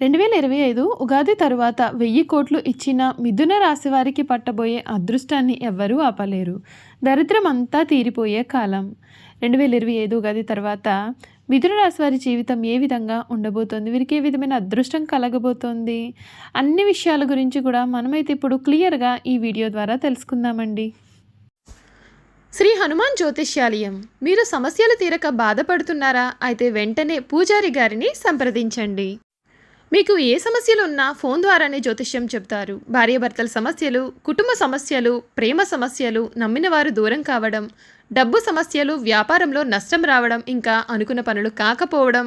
రెండు వేల ఇరవై ఐదు ఉగాది తరువాత వెయ్యి కోట్లు ఇచ్చిన మిథున రాశి వారికి పట్టబోయే అదృష్టాన్ని ఎవ్వరూ ఆపలేరు. దరిద్రం అంతా తీరిపోయే కాలం. రెండు వేల ఇరవై ఐదు ఉగాది తర్వాత మిథున రాశి వారి జీవితం ఏ విధంగా ఉండబోతోంది? వీరికి ఏ విధమైన అదృష్టం కలగబోతోంది? అన్ని విషయాల గురించి కూడా మనమైతే ఇప్పుడు క్లియర్గా ఈ వీడియో ద్వారా తెలుసుకుందామండి. శ్రీ హనుమాన్ జ్యోతిష్యాలయం. మీరు సమస్యలు తీరక బాధపడుతున్నారా? అయితే వెంటనే పూజారి గారిని సంప్రదించండి. మీకు ఏ సమస్యలు ఉన్నా ఫోన్ ద్వారానే జ్యోతిష్యం చెప్తారు. భార్యాభర్తల సమస్యలు కుటుంబ సమస్యలు ప్రేమ సమస్యలు నమ్మిన వారు దూరం కావడం డబ్బు సమస్యలు వ్యాపారంలో నష్టం రావడం ఇంకా అనుకున్న పనులు కాకపోవడం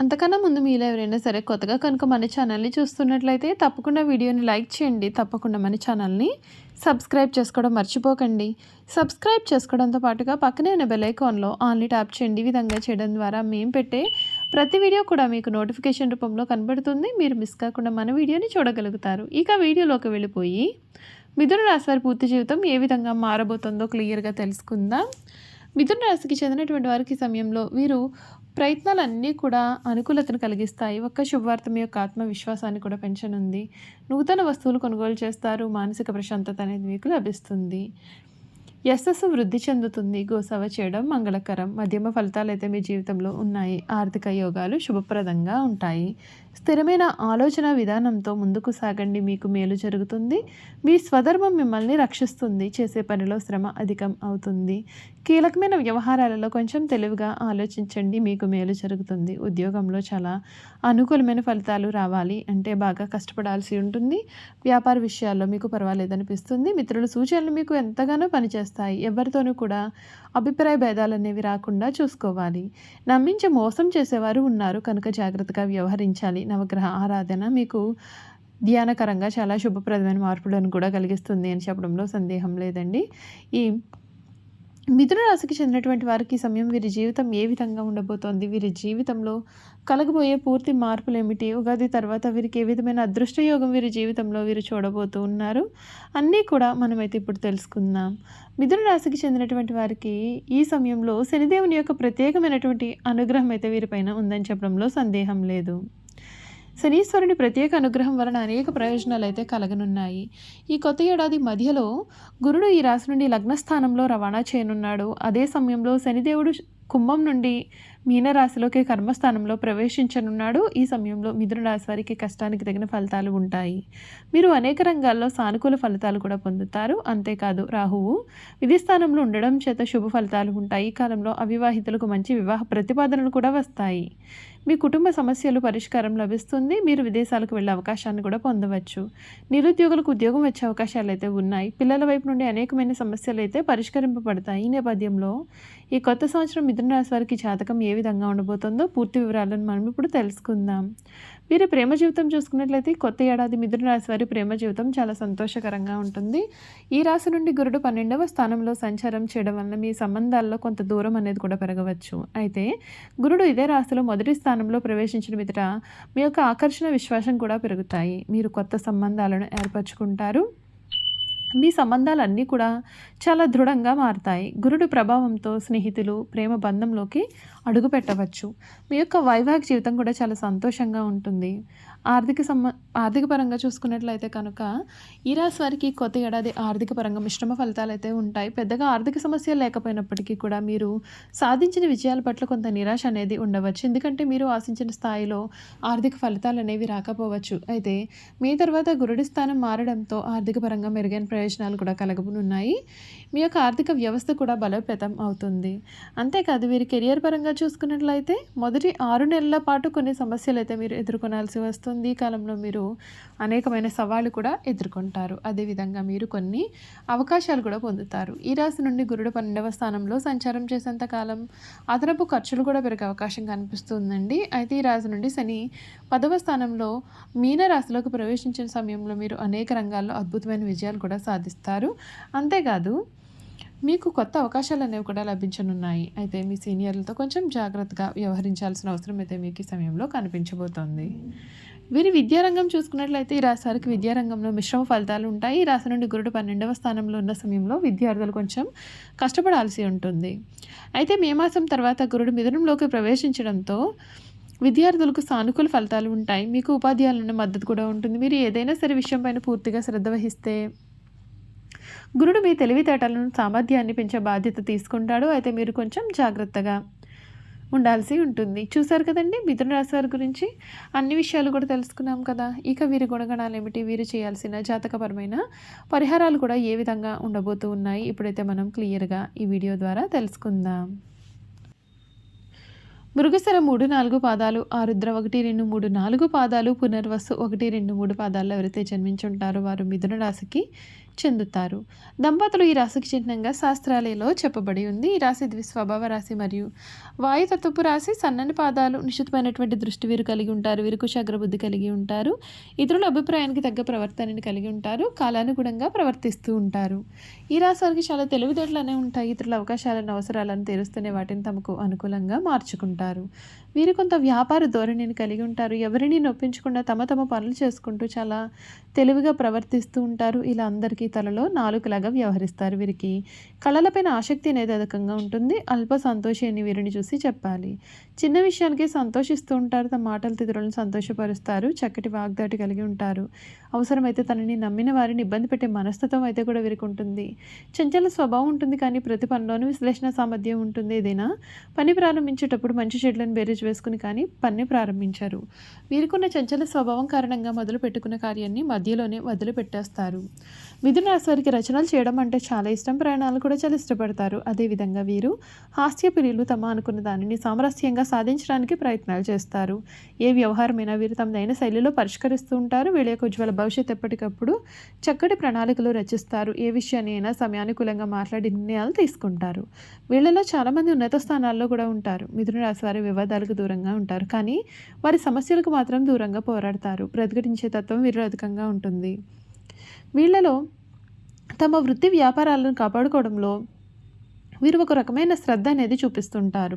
అంతకన్నా ముందు మీలో ఎవరైనా సరే కొత్తగా కనుక మన ఛానల్ని చూస్తున్నట్లయితే తప్పకుండా వీడియోని లైక్ చేయండి. తప్పకుండా మన ఛానల్ని సబ్స్క్రైబ్ చేసుకోవడం మర్చిపోకండి. సబ్స్క్రైబ్ చేసుకోవడంతో పాటుగా పక్కనే ఉన్న బెలైకాన్లో ఆన్లీ ట్యాప్ చేయండి. ఈ విధంగా చేయడం ద్వారా మేము పెట్టే ప్రతి వీడియో కూడా మీకు నోటిఫికేషన్ రూపంలో కనబడుతుంది. మీరు మిస్ కాకుండా మన వీడియోని చూడగలుగుతారు. ఇక వీడియోలోకి వెళ్ళిపోయి మిథున రాశి వారి పూర్తి జీవితం ఏ విధంగా మారబోతుందో క్లియర్గా తెలుసుకుందాం. మిథున రాశికి చెందినటువంటి వారికి సమయంలో వీరు ప్రయత్నాలన్నీ కూడా అనుకూలతను కలిగిస్తాయి. ఒక్క శుభవార్త మీ యొక్క ఆత్మవిశ్వాసాన్ని కూడా పెంచనుంది. నూతన వస్తువులు కొనుగోలు చేస్తారు. మానసిక ప్రశాంతత అనేది మీకు లభిస్తుంది. యశస్సు వృద్ధి చెందుతుంది. గోసవ చేయడం మంగళకరం. మధ్యమ ఫలితాలు అయితే మీ జీవితంలో ఉన్నాయి. ఆర్థిక యోగాలు శుభప్రదంగా ఉంటాయి. స్థిరమైన ఆలోచన విధానంతో ముందుకు సాగండి మీకు మేలు జరుగుతుంది. మీ స్వధర్మం మిమ్మల్ని రక్షిస్తుంది చేసే పనిలో శ్రమ అధికం అవుతుంది. కీలకమైన వ్యవహారాలలో కొంచెం తెలివిగా ఆలోచించండి మీకు మేలు జరుగుతుంది. ఉద్యోగంలో చాలా అనుకూలమైన ఫలితాలు రావాలి అంటే బాగా కష్టపడాల్సి ఉంటుంది. వ్యాపార విషయాల్లో మీకు పర్వాలేదనిపిస్తుంది. మిత్రుల సూచనలు మీకు ఎంతగానో పనిచేస్తాయి. ఎవరితోనూ కూడా అభిప్రాయ భేదాలు అనేవి రాకుండా చూసుకోవాలి. నమ్మించి మోసం చేసేవారు ఉన్నారు. కనుక జాగ్రత్తగా వ్యవహరించాలి. నవగ్రహ ఆరాధన మీకు ధ్యానకరంగా చాలా శుభప్రదమైన మార్పులను కూడా కలిగిస్తుంది అని చెప్పడంలో సందేహం లేదండి. ఈ మిథున రాశికి చెందినటువంటి వారికి సమయం వీరి జీవితం ఏ విధంగా ఉండబోతోంది? వీరి జీవితంలో కలగబోయే పూర్తి మార్పులు ఏమిటి ఉగాది తర్వాత వీరికి ఏ విధమైన అదృష్టయోగం వీరి జీవితంలో వీరు చూడబోతూ ఉన్నారు? అన్నీ కూడా మనమైతే ఇప్పుడు తెలుసుకుందాం. మిథున రాశికి చెందినటువంటి వారికి ఈ సమయంలో శనిదేవుని యొక్క ప్రత్యేకమైనటువంటి అనుగ్రహం అయితే వీరిపైన ఉందని చెప్పడంలో సందేహం లేదు. శనీశ్వరుని ప్రత్యేక అనుగ్రహం వలన అనేక ప్రయోజనాలు అయితే కలగనున్నాయి. ఈ కొత్త ఏడాది మధ్యలో గురుడు ఈ రాశి నుండి లగ్నస్థానంలో రవాణా చేయనున్నాడు. అదే సమయంలో శనిదేవుడు కుంభం నుండి మీనరాశిలోకి కర్మస్థానంలో ప్రవేశించనున్నాడు. ఈ సమయంలో మిథున రాశి వారికి కష్టానికి తగిన ఫలితాలు ఉంటాయి. మీరు అనేక రంగాల్లో సానుకూల ఫలితాలు కూడా పొందుతారు. అంతేకాదు రాహువు విధి స్థానంలో ఉండడం చేత శుభ ఫలితాలు ఉంటాయి. ఈ కాలంలో అవివాహితులకు మంచి వివాహ ప్రతిపాదనలు కూడా వస్తాయి. మీ కుటుంబ సమస్యలు పరిష్కారం లభిస్తుంది. మీరు విదేశాలకు వెళ్ళే అవకాశాన్ని కూడా పొందవచ్చు. నిరుద్యోగులకు ఉద్యోగం వచ్చే అవకాశాలు అయితే ఉన్నాయి. పిల్లల వైపు నుండి అనేకమైన సమస్యలు అయితే పరిష్కరింపబడతాయి. ఈ నేపథ్యంలో ఈ కొత్త సంవత్సరం మిథున రాశి వారికి జాతకం ఏ విధంగా ఉండబోతుందో పూర్తి వివరాలను మనం ఇప్పుడు తెలుసుకుందాం. వీరి ప్రేమ జీవితం చూసుకున్నట్లయితే కొత్త ఏడాది మిథున రాశి వారి ప్రేమ జీవితం చాలా సంతోషకరంగా ఉంటుంది. ఈ రాశి నుండి గురుడు పన్నెండవ స్థానంలో సంచారం చేయడం వల్ల మీ సంబంధాల్లో కొంత దూరం అనేది కూడా పెరగవచ్చు. అయితే గురుడు ఇదే రాశిలో మొదటి స్థానంలో ప్రవేశించిన మీదట మీ యొక్క ఆకర్షణ విశ్వాసం కూడా పెరుగుతాయి. మీరు కొత్త సంబంధాలను ఏర్పరచుకుంటారు. మీ సంబంధాలన్నీ కూడా చాలా దృఢంగా మారుతాయి. గురుడు ప్రభావంతో స్నేహితులు ప్రేమ బంధంలోకి అడుగు పెట్టవచ్చు. మీ యొక్క వైవాహిక జీవితం కూడా చాలా సంతోషంగా ఉంటుంది. ఆర్థిక సంబ ఆర్థిక పరంగా చూసుకున్నట్లయితే కనుక ఈ రాశి వారికి కొత్త ఏడాది ఆర్థిక పరంగా మిశ్రమ ఫలితాలు అయితే ఉంటాయి. పెద్దగా ఆర్థిక సమస్యలు లేకపోయినప్పటికీ కూడా మీరు సాధించిన విజయాల పట్ల కొంత నిరాశ అనేది ఉండవచ్చు. ఎందుకంటే మీరు ఆశించిన స్థాయిలో ఆర్థిక ఫలితాలు అనేవి రాకపోవచ్చు. అయితే మీ తర్వాత గురుడి స్థానం మారడంతో ఆర్థిక పరంగా మెరుగైన ప్రయోజనం ప్రయోజనాలు కూడా కలగనున్నాయి మీ యొక్క ఆర్థిక వ్యవస్థ కూడా బలోపేతం అవుతుంది. అంతేకాదు వీరి కెరియర్ పరంగా చూసుకున్నట్లయితే మొదటి ఆరు నెలల పాటు కొన్ని సమస్యలు అయితే మీరు ఎదుర్కొనాల్సి వస్తుంది. ఈ కాలంలో మీరు అనేకమైన సవాళ్ళు కూడా ఎదుర్కొంటారు. అదేవిధంగా మీరు కొన్ని అవకాశాలు కూడా పొందుతారు. ఈ రాశి నుండి గురుడు పన్నెండవ స్థానంలో సంచారం చేసేంత కాలం అదనపు ఖర్చులు కూడా పెరిగే అవకాశం కనిపిస్తుందండి. అయితే ఈ రాశి నుండి శని పదవ స్థానంలో మీన రాశిలోకి ప్రవేశించిన సమయంలో మీరు అనేక రంగాల్లో అద్భుతమైన విజయాలు కూడా సాధిస్తారు. అంతేకాదు మీకు కొత్త అవకాశాలు అనేవి కూడా లభించనున్నాయి. అయితే మీ సీనియర్లతో కొంచెం జాగ్రత్తగా వ్యవహరించాల్సిన అవసరం అయితే మీకు ఈ సమయంలో కనిపించబోతోంది. వీరి విద్యారంగం చూసుకున్నట్లయితే ఈ రాశివారికి విద్యారంగంలో మిశ్రమ ఫలితాలు ఉంటాయి. ఈ రాశి నుండి గురుడు పన్నెండవ స్థానంలో ఉన్న సమయంలో విద్యార్థులు కొంచెం కష్టపడాల్సి ఉంటుంది. అయితే మే మాసం తర్వాత గురుడు మిథునంలోకి ప్రవేశించడంతో విద్యార్థులకు సానుకూల ఫలితాలు ఉంటాయి. మీకు ఉపాధ్యాయుల నుండి మద్దతు కూడా ఉంటుంది. మీరు ఏదైనా సరే విషయంపైన పూర్తిగా శ్రద్ధ వహిస్తే గురుడు మీ తెలివితేటలను సామర్థ్యాన్ని పెంచే బాధ్యత తీసుకుంటాడు. అయితే మీరు కొంచెం జాగ్రత్తగా ఉండాల్సి ఉంటుంది. చూసారు కదండి మిథున రాశి వారి గురించి? అన్ని విషయాలు కూడా తెలుసుకున్నాం కదా. ఇక వీరి గుణగణాలు ఏమిటి? వీరు చేయాల్సిన జాతకపరమైన పరిహారాలు కూడా ఏ విధంగా ఉండబోతూ ఉన్నాయి? ఇప్పుడైతే మనం క్లియర్గా ఈ వీడియో ద్వారా తెలుసుకుందాం. మృగశర మూడు నాలుగు పాదాలు ఆరుద్ర ఒకటి రెండు మూడు నాలుగు పాదాలు పునర్వసు ఒకటి రెండు మూడు పాదాల్లో ఎవరైతే జన్మించుంటారో వారు మిథున రాశికి చెందుతారు. దంపతులు ఈ రాశికి చిహ్నంగా శాస్త్రాలయంలో చెప్పబడి ఉంది. ఈ రాశి ద్విస్వభావ రాశి మరియు వాయుతత్వపు రాశి సన్నని పాదాలు నిశ్చితమైనటువంటి దృష్టి వీరు కలిగి ఉంటారు. వీరు శగ్రబుద్ధి కలిగి ఉంటారు. ఇతరుల అభిప్రాయానికి తగ్గ ప్రవర్తనని కలిగి ఉంటారు. కాలానుగుణంగా ప్రవర్తిస్తూ ఉంటారు. ఈ రాశి వారికి చాలా తెలివితేటలనే ఉంటాయి. ఇతరుల అవకాశాలను అవసరాలను తీరుస్తూనే వాటిని తమకు అనుకూలంగా మార్చుకుంటారు. వీరు కొంత వ్యాపార ధోరణిని కలిగి ఉంటారు. ఎవరిని నొప్పించకుండా తమ తమ పనులు చేసుకుంటూ చాలా తెలివిగా ప్రవర్తిస్తూ ఉంటారు. ఇలా అందరికీ తలలో నాలుకలాగా వ్యవహరిస్తారు వీరికి. కళలపైన ఆసక్తి అనేది అధికంగా ఉంటుంది. అల్ప సంతోషి అని వీరిని చూసి చెప్పాలి. చిన్న విషయానికి సంతోషిస్తూ ఉంటారు. తమ మాటల తిదురులను సంతోషపరుస్తారు. చక్కటి వాగ్దాటి కలిగి ఉంటారు. అవసరమైతే తనని నమ్మిన వారిని ఇబ్బంది పెట్టే మనస్తత్వం అయితే కూడా వీరికి ఉంటుంది. చంచల స్వభావం ఉంటుంది కానీ ప్రతి పనిలోనూ విశ్లేషణ సామర్థ్యం ఉంటుంది. ఏదైనా పని ప్రారంభించేటప్పుడు మంచి చెట్లను బేరేజ్ వేసుకుని కానీ పని ప్రారంభించారు. వీరికున్న చంచల స్వభావం కారణంగా మొదలు పెట్టుకున్న కార్యాన్ని మధ్యలోనే వదిలిపెట్టేస్తారు. మిథున రాశి వారికి రచనలు చేయడం అంటే చాలా ఇష్టం. ప్రయాణాలు కూడా చాలా ఇష్టపడతారు. అదేవిధంగా వీరు హాస్య ప్రియులు తమ అనుకున్న దానిని సామరస్యంగా సాధించడానికి ప్రయత్నాలు చేస్తారు. ఏ వ్యవహారమైనా వీరు తమదైన శైలిలో పరిష్కరిస్తూ ఉంటారు. వీళ్ళ యొక్క ఉజ్వల భవిష్యత్ ఎప్పటికప్పుడు చక్కటి ప్రణాళికలు రచిస్తారు. ఏ విషయాన్ని అయినా సమయానుకూలంగా మాట్లాడి నిర్ణయాలు తీసుకుంటారు. వీళ్ళలో చాలామంది ఉన్నత స్థానాల్లో కూడా ఉంటారు. మిథున రాశి వారి వివాదాలకు దూరంగా ఉంటారు. కానీ వారి సమస్యలకు మాత్రం దూరంగా పోరాడతారు. ప్రతిఘటించే తత్వం వీరిలో అధికంగా ఉంటుంది. వీళ్ళలో తమ వృత్తి వ్యాపారాలను కాపాడుకోవడంలో వీరు ఒక రకమైన శ్రద్ధ అనేది చూపిస్తుంటారు.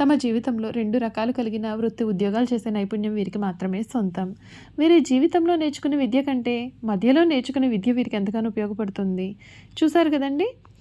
తమ జీవితంలో రెండు రకాలు కలిగిన వృత్తి ఉద్యోగాలు చేసే నైపుణ్యం వీరికి మాత్రమే సొంతం. వీరి జీవితంలో నేర్చుకునే విద్య కంటే మధ్యలో నేర్చుకునే విద్య వీరికి ఎంతగానో ఉపయోగపడుతుంది. చూసారు కదండి?